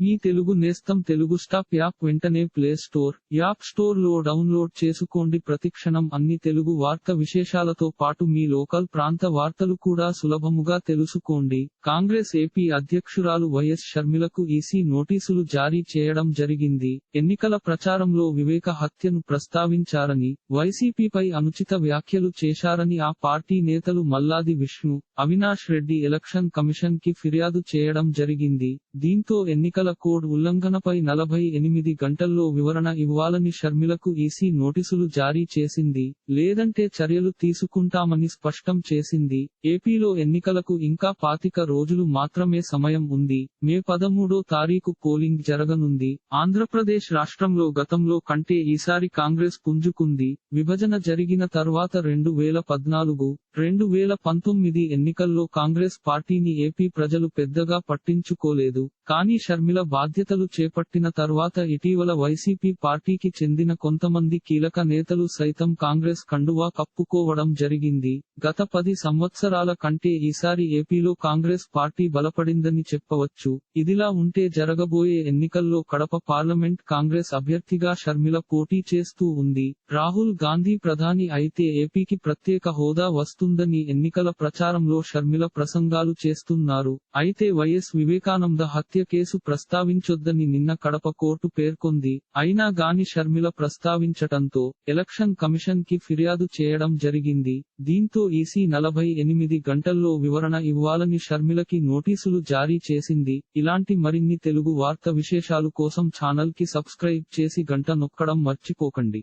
మీ తెలుగు నేస్తం Telugu stop app వెంటనే play store app స్టోర్లో డౌన్లోడ్ చేసుకోండి. ప్రతిక్షణం అన్ని తెలుగు వార్త విశేషాలతో పాటు మీ లోకల్ ప్రాంత వార్తలు కూడా సులభముగా తెలుసుకోండి. కాంగ్రెస్ ఏపీ అధ్యక్షురాలు వైఎస్ షర్మిలకు ఈసీ నోటీసులు జారీ చేయడం జరిగింది. ఎన్నికల ప్రచారంలో వివేక హత్యను ప్రస్తావించారని వైసీపీపై అనుచిత వ్యాఖ్యలు చేశారని ఆ పార్టీ నేతలు మల్లాది విష్ణు అవినాష్ రెడ్డి ఎలక్షన్ కమిషన్కి ఫిర్యాదు చేయడం జరిగింది. దీంతో ఎన్నికల కోడ్ ఉల్లంఘనపై నలభై ఎనిమిది గంటల్లో వివరణ ఇవ్వాలని షర్మిలకు ఈసీ నోటీసులు జారీ చేసింది. లేదంటే చర్యలు తీసుకుంటామని స్పష్టం చేసింది. ఏపీలో ఎన్నికలకు ఇంకా పాతిక రోజులు మాత్రమే సమయం ఉంది. మే పదమూడో తారీఖు పోలింగ్ జరగనుంది. ఆంధ్రప్రదేశ్ రాష్ట్రంలో గతంలో కంటే ఈసారి కాంగ్రెస్ పుంజుకుంది. విభజన జరిగిన తర్వాత రెండు వేల పద్నాలుగు రెండు వేల పంతొమ్మిది ఎన్నికల్లో కాంగ్రెస్ పార్టీని ఏపీ ప్రజలు పెద్దగా పట్టించుకోలేదు. కానీ షర్మిల బాధ్యతలు చేపట్టిన తర్వాత ఇటీవల వైసీపీ పార్టీకి చెందిన కొంతమంది కీలక నేతలు సైతం కాంగ్రెస్ కండువా కప్పుకోవడం జరిగింది. గత పది సంవత్సరాల కంటే ఈసారి ఏపీలో కాంగ్రెస్ పార్టీ బలపడిందని చెప్పవచ్చు. ఇదిలా ఉంటే జరగబోయే ఎన్నికల్లో కడప పార్లమెంట్ కాంగ్రెస్ అభ్యర్థిగా షర్మిల పోటీ చేస్తూ ఉంది. రాహుల్ గాంధీ ప్రధాని అయితే ఏపీకి ప్రత్యేక హోదా వస్తుందని ఎన్నికల ప్రచారంలో షర్మిల ప్రసంగాలు చేస్తున్నారు. అయితే వైఎస్ వివేకానంద హత్య కేసు ప్రస్తావించొద్దని నిన్న కడప కోర్టు పేర్కొంది. అయినా గాని షర్మిల ప్రస్తావించటంతో ఎలక్షన్ కమిషన్కి ఫిర్యాదు చేయడం జరిగింది. దీంతో ఈసీ నలభై ఎనిమిది గంటల్లో వివరణ ఇవ్వాలని షర్మిలకి నోటీసులు జారీ చేసింది. ఇలాంటి మరిన్ని తెలుగు వార్త విశేషాలు కోసం ఛానల్కి సబ్స్క్రైబ్ చేసి గంట నొక్కడం మర్చిపోకండి.